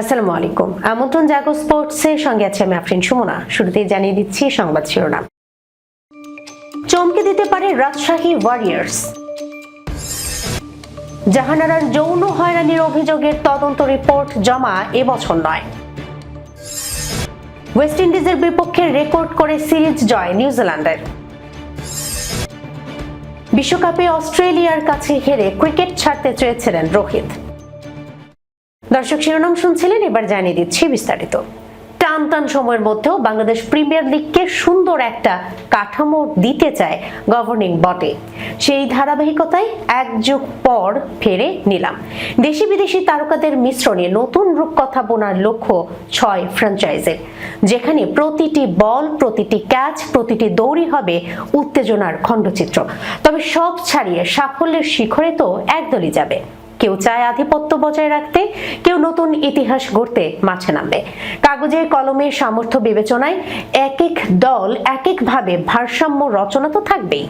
আসসালামু আলাইকুম। আমন্ত্রণ জাগো স্পোর্টসের সঙ্গে আছে আমি আফরিন সুমনা। শুরুতেই জানিয়ে দিচ্ছি সংবাদ শিরোনাম। চমকে দিতে পারে রাজশাহী ওয়ারিয়ার্স জাহানারার যৌন হয়রানির অভিযোগের তদন্ত রিপোর্ট জমা এবছর নয়। ওয়েস্ট ইন্ডিজের বিপক্ষে রেকর্ড করে সিরিজ জয় নিউজিল্যান্ডের। বিশ্বকাপে অস্ট্রেলিয়ার কাছে হেরে ক্রিকেট ছাড়তে চেয়েছিলেন রোহিত। দর্শক শিরোনাম শুনছিলেন, এবার জানিয়ে দিচ্ছি বিস্তারিত। টান টান সময়ের মধ্যেও বাংলাদেশ প্রিমিয়ার লিগকে সুন্দর একটা কাঠামো দিতে চায় গভর্নিং বডি সেই ধারাবাহিকতায় এক যুগ পর ফেরে নিলাম। দেশি বিদেশি তারকাদের মিশ্রণে নতুন রূপকথা বোনার লক্ষ্য ছয় ফ্র্যাঞ্চাইজের যেখানে প্রতিটি বল, প্রতিটি ক্যাচ প্রতিটি দৌড়ই হবে উত্তেজনার খণ্ডচিত্র। তবে সব ছাড়িয়ে সাফল্যের শিখরে তো একদলই যাবে। কেউ চায় আধিপত্য বজায় রাখতে, কেউ নতুন ইতিহাস গড়তে মাঠে নামবে। কাগজে কলমের সামর্থ্য বিবেচনায় এক এক দল এক একভাবে ভারসাম্য রচনা তো থাকবেই।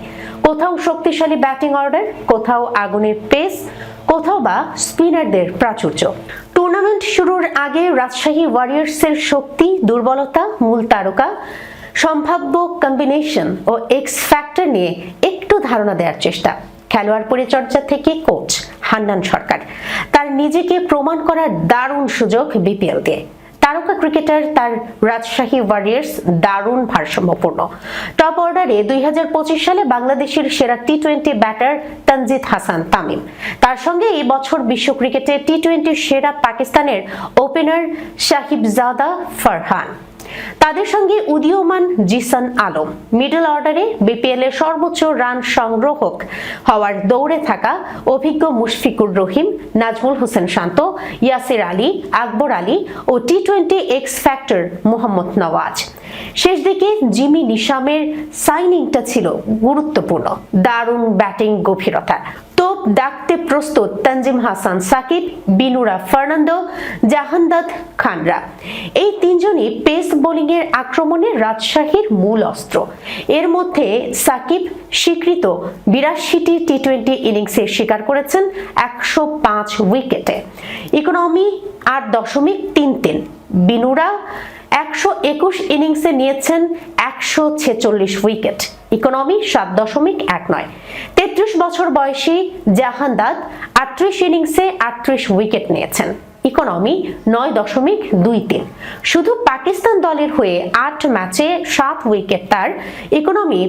কোথাও শক্তিশালী ব্যাটিং অর্ডার, কোথাও আগুনের পেস, কোথাও বা স্পিনারদের প্রাচুর্য। টুর্নামেন্ট শুরুর আগে রাজশাহী ওয়ারিয়ার্সের শক্তি, দুর্বলতা, মূল তারকা, সম্ভাব্য কম্বিনেশন ও এক্স ফ্যাক্টর নিয়ে একটু ধারণা দেওয়ার চেষ্টা। খেলোয়াড় পরিচর্যা থেকে কোচ হান্নান সরকার। তার নিজেকে প্রমাণ করার দারুণ সুযোগ বিপিএল দিয়ে। তারকা ক্রিকেটার তার রাজশাহী ওয়ারিয়ার্স দারুণ ভারসাম্যপূর্ণ। টপ অর্ডারে দুই হাজার পঁচিশ সালে বাংলাদেশের সেরা T twenty batter Tanzid Hasan Tamim. তার সঙ্গে এই বছর বিশ্ব ক্রিকেটে টি টোয়েন্টির সেরা পাকিস্তানের ওপেনার সাহিবজাদা ফারহান। তাদের সঙ্গে উদীয়মান জিসান আলম মিডল অর্ডারে বিপিএল এর সর্বোচ্চ রান সংগ্রহক হওয়ার দৌড়ে থাকা অভিজ্ঞ মুশফিকুর রহিম, নাজমুল হোসেন শান্ত, ইয়াসির আলী, আকবর আলী ও T twenty X factor Mohammad Nawaz. শেষ দিকে জিমি নিশামের সাইনিংটা ছিল গুরুত্বপূর্ণ, দারুণ ব্যাটিং গভীরতা। তোপ ডাকতে প্রস্তুত তানজিম হাসান, সাকিব, বিনুরা ফার্নান্দো জাহান্দাদ খানরা। এই তিনজনই পেস বোলিং এর আক্রমণে রাজশাহীর মূল অস্ত্র। এর মধ্যে সাকিব স্বীকৃত বিরাশিটি টি টোয়েন্টি ইনিংসে শিকার করেছেন একশো পাঁচ উইকেটে। ইকোনমি আট দশমিক তিন তিন। বিনুরা একশো একুশ ইনিংসে নিয়েছেন একশো ছেচল্লিশ উইকেট। ইকোনমি সাত দশমিক এক নয়। তেত্রিশ বছর বয়সী জাহান্দাদ আটত্রিশ ইনিংসে আটত্রিশ উইকেট নিয়েছেন। ইকোনমি নয় দশমিক দুই তিন শুধু পাকিস্তান দলের হয়ে আট ম্যাচে সাত উইকেট তার ইকোনমি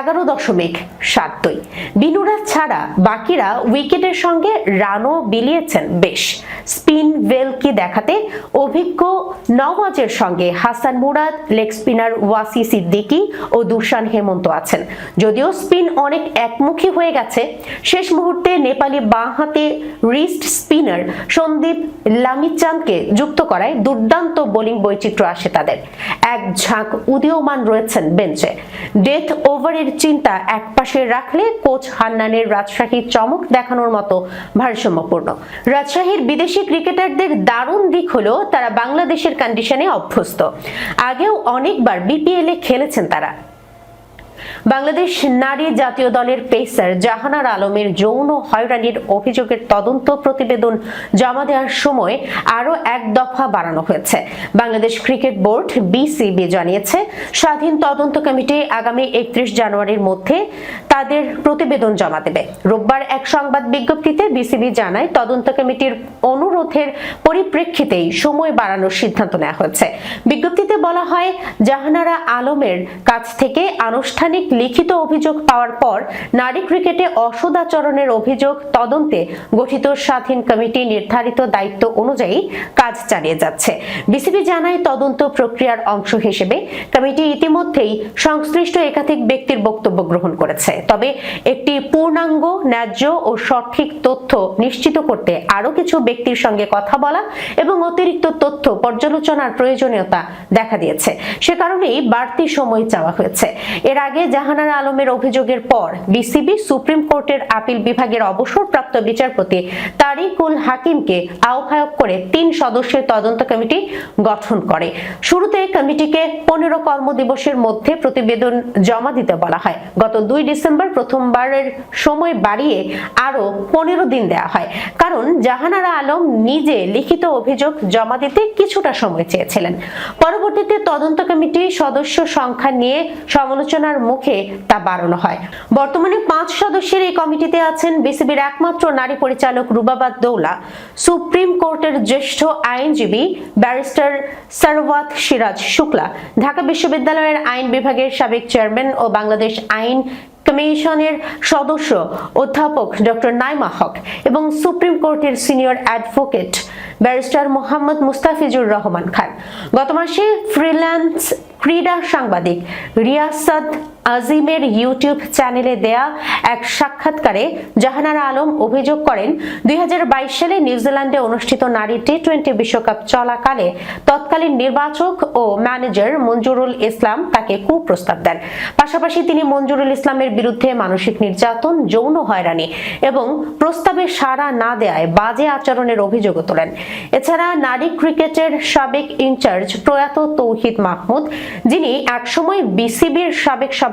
এগারো দশমিক সাত দুই বিনুরা ছাড়া বাকিরা উইকেটের সঙ্গে রানও বিলিয়েছেন বেশ। স্পিন ভেলকি দেখাতে অভিজ্ঞ নওয়াজের সঙ্গে হাসান মুরাদ, লেগ স্পিনার ওয়াসি সিদ্দিকি ও দুশান হেমন্ত আছেন। যদিও স্পিন অনেক একমুখী হয়ে গেছে, শেষ মুহূর্তে নেপালি বাঁ হাতে রিস্ট স্পিনার সন্দীপ লামিচাঁদকে যুক্ত করায় দুর্দান্ত বোলিং বৈচিত্র্য আসে তাদের। এক ঝাঁক উদীয়মান রয়েছেন বেঞ্চে। ডেথ ওভারের চিন্তা একপাশে রাখলে কোচ হান্নানের রাজশাহী চমক দেখানোর মতো ভারসাম্যপূর্ণ। রাজশাহীর বিদেশি ক্রিকেটারদের দারুণ দিক হলো তারা বাংলাদেশের কন্ডিশনে অভ্যস্ত। আগেও অনেকবার বিপিএল খেলেছেন তারা। বাংলাদেশ নারী জাতীয় দলের পেসার জাহানার আলমের যৌন হয়রানির অভিযোগের তদন্ত প্রতিবেদন জমা দেওয়ার সময় আরও এক দফা বাড়ানো হয়েছে। বাংলাদেশ ক্রিকেট বোর্ড, বিসিবি, জানিয়েছে, স্বাধীন তদন্ত কমিটি আগামী একত্রিশ জানুয়ারির মধ্যে তাদের প্রতিবেদন জমা দেবে। রোববার এক সংবাদ বিজ্ঞপ্তিতে বিসিবি জানায়, তদন্ত কমিটির অনুরোধের পরিপ্রেক্ষিতেই সময় বাড়ানোর সিদ্ধান্ত নেওয়া হয়েছে। বিজ্ঞপ্তিতে বলা হয়, জাহানারা আলমের কাছ থেকে আনুষ্ঠানিক লিখিত অভিযোগ পাওয়ার পর নারী ক্রিকেটে অসদাচরণের অভিযোগ তদন্তে গঠিত স্বাধীন কমিটি নির্ধারিত দায়িত্ব অনুযায়ী কাজ চালিয়ে যাচ্ছে। বিসিবি জানায় তদন্ত প্রক্রিয়ার অংশ হিসেবে কমিটি ইতিমধ্যেই সংশ্লিষ্ট একাধিক ব্যক্তির বক্তব্য গ্রহণ করেছে। তবে একটি পূর্ণাঙ্গ, ন্যায্য ও সঠিক তথ্য নিশ্চিত করতে আরও কিছু ব্যক্তির সঙ্গে কথা বলা এবং অতিরিক্ত তথ্য পর্যালোচনার প্রয়োজনীয়তা দেখা দিয়েছে। সে কারণেই বাড়তি সময় চাওয়া হয়েছে। এর আগে জাহানারা আলমের অভিযোগের পর বিসিবি সুপ্রিম কোর্টের আপিল বিভাগের অবসরপ্রাপ্ত বিচারপতি তারিকুল হাকিমকে আহ্বায়ক করে তিন সদস্যের তদন্ত কমিটি গঠন করে। শুরুতে কমিটিকে পনেরো কর্মদিবসের মধ্যে প্রতিবেদন জমা দিতে বলা হয়। গত দুই ডিসেম্বর প্রথমবারের সময় বাড়িয়ে আরও পনেরো দিন দেওয়া হয়। কারণ জাহানারা আলম নিজে লিখিত অভিযোগ জমা দিতে কিছুটা সময় চেয়েছিলেন। পরবর্তীতে তদন্ত কমিটির সদস্য সংখ্যা নিয়ে সমালোচনার মুখে তা বাড়ানো হয়। বর্তমানে পাঁচ সদস্যের এই কমিটিতে আছেন বিসিবির একমাত্র নারী পরিচালক রুবাবাদ দৌলা, সুপ্রিম কোর্টের জ্যেষ্ঠ আইনজীবী ব্যারিস্টার সরওয়াত সিরাজ শুক্লা, ঢাকা বিশ্ববিদ্যালয়ের আইন বিভাগের সাবেক চেয়ারম্যান ও বাংলাদেশ আইন কমিশনের সদস্য অধ্যাপক ডক্টর নাইমা হক এবং সুপ্রিম কোর্টের senior advocate barrister Mohammad Mustafizur Rahman Khan. গত মাসে ফ্রিল্যান্স ক্রীড়া সাংবাদিক রিয়াসাদ আজিমের ইউটিউব চ্যানেলে দেয়া এক সাক্ষাৎকারে জাহানারা আলম অভিযোগ করেন, দুই সালে নিউজিল্যান্ডে অনুষ্ঠিত নারী টি টোয়েন্টি বিশ্বকাপ চলাকালে তৎকালীন নির্বাচক ও ম্যানেজার মঞ্জুরুল ইসলাম তাকে কুপ্রস্তাব দেন। পাশাপাশি তিনি মঞ্জুরুল ইসলামের বিরুদ্ধে মানসিক নির্যাতন, যৌন হয়রানি এবং প্রস্তাবে সাড়া না দেয়ায় বাজে আচরণের অভিযোগও তোলেন। এছাড়া নারী ক্রিকেটের সাবেক ইনচার্জ প্রয়াত তৌহিদ মাহমুদ, যিনি একসময় বিসিবির সাবেক সভাপতি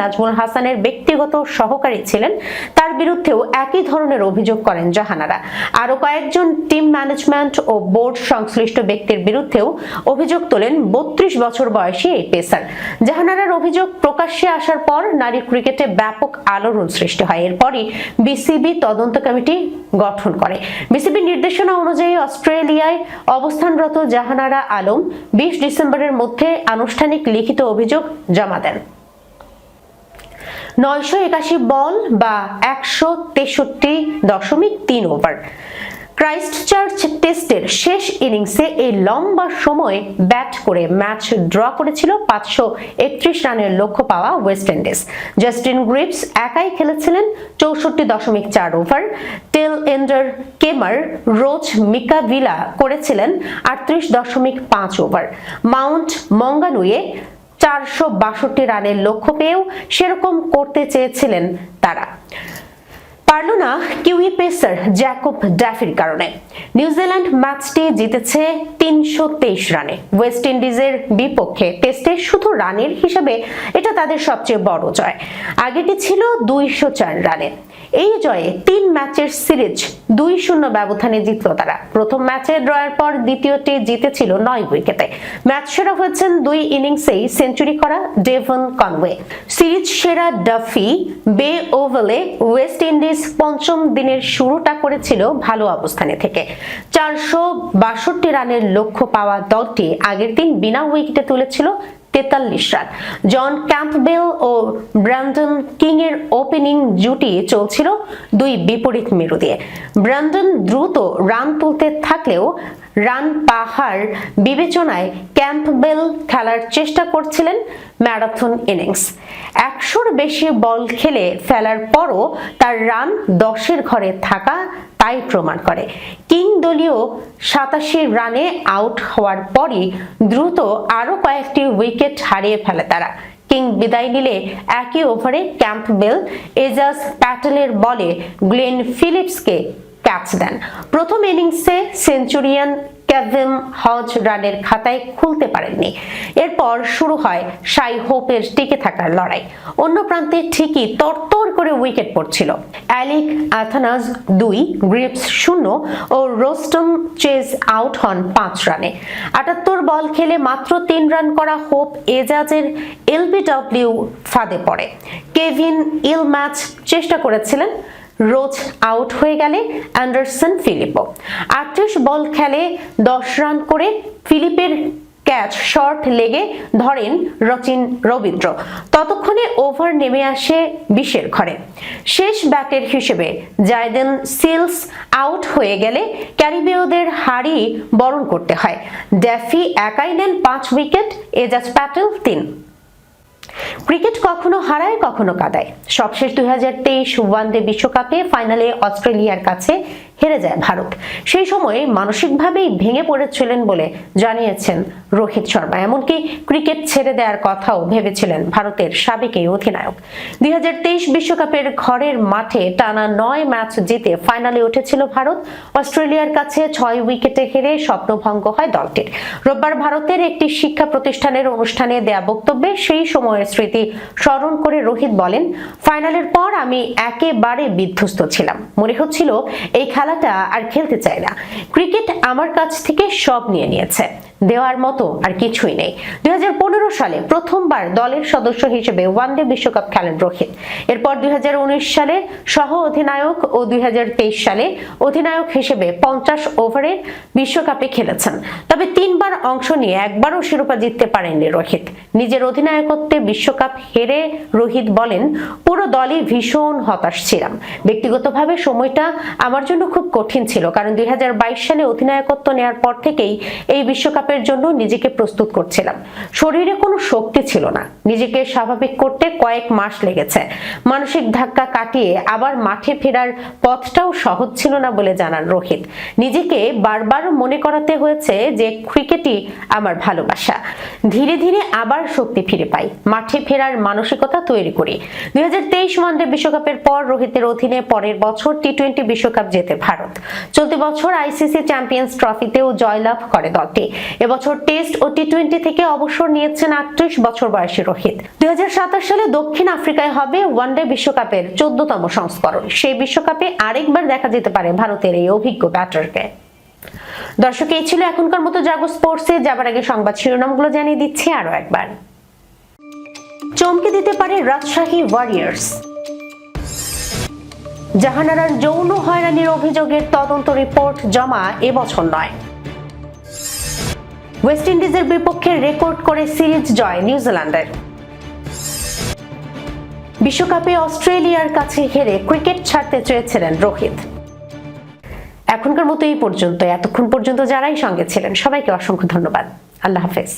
নাজমুল হাসানের ব্যক্তিগত সহকারী ছিলেন। তার বিরুদ্ধেও একই ধরনের অভিযোগ করেন জাহানারা। আরও কয়েকজন টিম ম্যানেজমেন্ট ও বোর্ড সংশ্লিষ্ট ব্যক্তির বিরুদ্ধেও অভিযোগ তোলেন বত্রিশ বছর বয়সী এই পেসার। জাহানারার অভিযোগ প্রকাশ্যে আসার পর নারী ক্রিকেটে ব্যাপক আলোড়ন সৃষ্টি হয়। এরপরই বিসিবি তদন্ত কমিটি গঠন করে। বিসিবি নির্দেশনা অনুযায়ী অস্ট্রেলিয়ায় অবস্থানরত জাহানারা আলম বিশ ডিসেম্বরের মধ্যে আনুষ্ঠানিক লিখিত অভিযোগ জমা দেন। নয়শো একাশি বল বা একশো তেষট্টি দশমিক তিন ওভার। ক্রাইস্ট চার্চ টেস্টের শেষ ইনিংসে এই লম্বা সময়ে ব্যাট করে ম্যাচ ড্র করেছিল পাঁচশো একত্রিশ রানের লক্ষ্য পাওয়া ওয়েস্ট ইন্ডিজ। জাস্টিন গ্রিপস একাই খেলেছিলেন চৌষট্টি দশমিক চার over. Tail ender Kemar Roach মিকাভিলা করেছিলেন আটত্রিশ দশমিক পাঁচ ওভার। মাউন্ট মঙ্গানুয়ে চারশো বাষট্টি রানের লক্ষ্য পেয়েও সেরকম করতে চেয়েছিলেন তারা। পারল না কিউই পেসার জ্যাকব ড্যাফির কারণে। নিউজিল্যান্ড ম্যাচটি জিতেছে তিনশো তেইশ রানে। ওয়েস্ট ইন্ডিজের বিপক্ষে টেস্টে শুধু রানের হিসেবে এটা তাদের সবচেয়ে বড় জয়। আগেটি ছিল দুইশো চার রানে। এই জয়ে তিন ম্যাচের সিরিজ দুই শূন্য ব্যবধানে জিতল তারা। প্রথম ম্যাচে ড্রয়ের পর দ্বিতীয়টি জিতেছিল নয় উইকেটে। ম্যাচ সেরা হয়েছেন দুই ইনিংসেই সেঞ্চুরি করা ডেভন কনওয়ে। সিরিজ সেরা ডাফি, বে ওভালে ওয়েস্ট ইন্ডিজ পঞ্চম দিনের শুরুটা করেছিল ভালো অবস্থানে থেকে। চারশো বাষট্টি রানের লক্ষ্য পাওয়া দলটি আগের দিন বিনা উইকেটে তুলেছিল তেতাল্লিশ রান। জন ক্যাম্পবেল ও ব্র্যান্ডন কিং এর ওপেনিং জুটি চলছিল দুই বিপরীত মেরু দিয়ে ব্র্যান্ডন দ্রুত রান তুলতে থাকলেও রান পাহাড় বিবেচনায় ক্যাম্পবেল খেলার চেষ্টা করছিলেন ম্যারাথন ইনিংস। একশোর বেশি বল খেলে ফেলার পরও তার রান দশের ঘরে থাকা তাই প্রমাণ করে। কিং দলীয় সাতাশি রানে আউট হওয়ার পরই দ্রুত আরও কয়েকটি উইকেট হারিয়ে ফেলে তারা। কিং বিদায় নিলে একই ওভারে ক্যাম্পবেল, এজাজ প্যাটেলের বলে গ্লেন ফিলিপসকে ক্যাচ দেন। প্রথম ইনিংসে সেঞ্চুরিয়ান ক্যাভেম হজ রানের খাতায় খুলতে পারেননি। এরপর শুরু হয় সাই হোপের টিকে থাকার লড়াই। অন্য প্রান্তে ঠিকই তরতর করে উইকেট পড়ছিল। অ্যালিক আথানাজ দুই, গ্রিপস শূন্য ও রোস্টম চেজ আউট হন পাঁচ রানে। আটাত্তর বল খেলে মাত্র তিন রান করা হোপ এজাজের এলবিডব্লিউ ফাঁদে পড়ে। কেভিন ইল ম্যাচ চেষ্টা করেছিলেন রোজ আউট হয়ে গেলে অ্যান্ডারসন ফিলিপও আটত্রিশ বল খেলে দশ রান করে ফিলিপের ক্যাচ শর্ট লেগে ধরেন রচিন রবীন্দ্র। ততক্ষণে ওভার নেমে আসে বিশের ঘরে। শেষ ব্যাটের হিসেবে জায়দেন সিলস আউট হয়ে গেলে ক্যারিবীয়দের হারি বরণ করতে হয়। ড্যাফি একাই নেন পাঁচ উইকেট, এজাজ প্যাটেল তিন। ক্রিকেট কখনো হারায়, কখনো কাদায়। সবশেষ দুই হাজার তেইশ ওয়ানডে বিশ্বকাপে ফাইনালে অস্ট্রেলিয়ার কাছে হেরে যায় ভারত। সেই সময়ে মানসিকভাবেই ভেঙে পড়েছিলেন বলে জানিয়েছেন রোহিত শর্মা। এমনকি ক্রিকেট ছেড়ে দেওয়ার কথাও ভেবেছিলেন ভারতের সাবেক এই অধিনায়ক। দুই বিশ্বকাপের ঘরের মাঠে টানা নয় ম্যাচ জিতে ফাইনালে উঠেছিল ভারত। অস্ট্রেলিয়ার কাছে ছয় উইকেটে হেরে স্বপ্নভঙ্গ হয় দলটির। রোববার ভারতের একটি শিক্ষা প্রতিষ্ঠানের অনুষ্ঠানে দেয়া বক্তব্যে সেই সময়ের স্মৃতি স্মরণ করে রোহিত বলেন, ফাইনালের পর আমি একেবারে বিধ্বস্ত ছিলাম। মনে হচ্ছিল এই খেলাটা আর খেলতে চাই না। ক্রিকেট আমার কাছ থেকে সব নিয়ে নিয়েছে। দেওয়ার মতো আর কিছুই নেই। দুই সালে প্রথমবার দলের সদস্য হিসেবে ওয়ানডে বিশ্বকাপ খেলেন রোহিত। এরপর দুই হাজার উনিশ সালে সহ অধিনায়ক ও দুই হাজার তেইশ সালে অধিনায়ক হিসেবে পঞ্চাশ ওভারের বিশ্বকাপে খেলেছেন। তবে তিনবার অংশ নিয়ে একবারও শিরোপা জিততে পারেননি রোহিত। নিজের অধিনায়কত্বে বিশ্বকাপ হেরে রোহিত বলেন, পুরো দলই ভীষণ হতাশ ছিলাম। ব্যক্তিগতভাবে সময়টা আমার জন্য খুব কঠিন ছিল, কারণ দুই সালে অধিনায়কত্ব নেওয়ার পর থেকেই এই বিশ্বকাপের জন্য নিজেকে প্রস্তুত করছিলাম। শরীরে কোনো শক্তি ছিল না। নিজেকে স্বাভাবিক করতে কয়েক মাস লেগেছে। মানসিক ধাক্কা কাটিয়ে আবার মাঠে ফেরার পথটাও সহজ ছিল না বলে জানান রোহিত। নিজেকে বারবার মনে করাতে হয়েছে যে ক্রিকেটই আমার ভালোবাসা। ধীরে ধীরে আবার শক্তি ফিরে পাই। মাঠে ফেরার মানসিকতা তৈরি করি। দুই হাজার বিশ্বকাপের পর রোহিতের অধীনে পরের বছর টি টোয়েন্টি বিশ্বকাপ জেতে ভারত। চলতি বছর আইসিসি চ্যাম্পিয়ন্স ট্রফিতেও জয়লাভ করে দলটি। এবছর টেস্ট ও টি টোয়েন্টি থেকে অবসর নিয়েছেন আটত্রিশ বছর বয়সী রোহিত। দুই সালে দক্ষিণ আফ্রিকায় হবে ওয়ানডে বিশ্বকাপের চোদ্দতম সংস্করণ। সেই বিশ্বকাপে আরেকবার দেখা যেতে পারে ভারতের এই অভিজ্ঞ ব্যাটারকে। দর্শক, এই ছিল এখনকার মতো জাগো স্পোর্টসে। যাবার আগে সংবাদ শিরোনামগুলো জানিয়ে দিচ্ছি আরও একবার। চমকে দিতে পারে রাজশাহী ওয়ারিয়ার্স জাহানারার যৌন হয়রানির অভিযোগের তদন্ত রিপোর্ট জমা এবছর নয়। ওয়েস্ট ইন্ডিজের বিপক্ষে রেকর্ড করে সিরিজ জয় নিউজিল্যান্ডের। বিশ্বকাপে অস্ট্রেলিয়ার কাছে হেরে ক্রিকেট ছাড়তে চেয়েছিলেন রোহিত। এখনকার মতো এই পর্যন্ত, এতক্ষণ পর্যন্ত যারাই সঙ্গে ছিলেন, সবাইকে অসংখ্য ধন্যবাদ। আল্লাহ হাফেজ।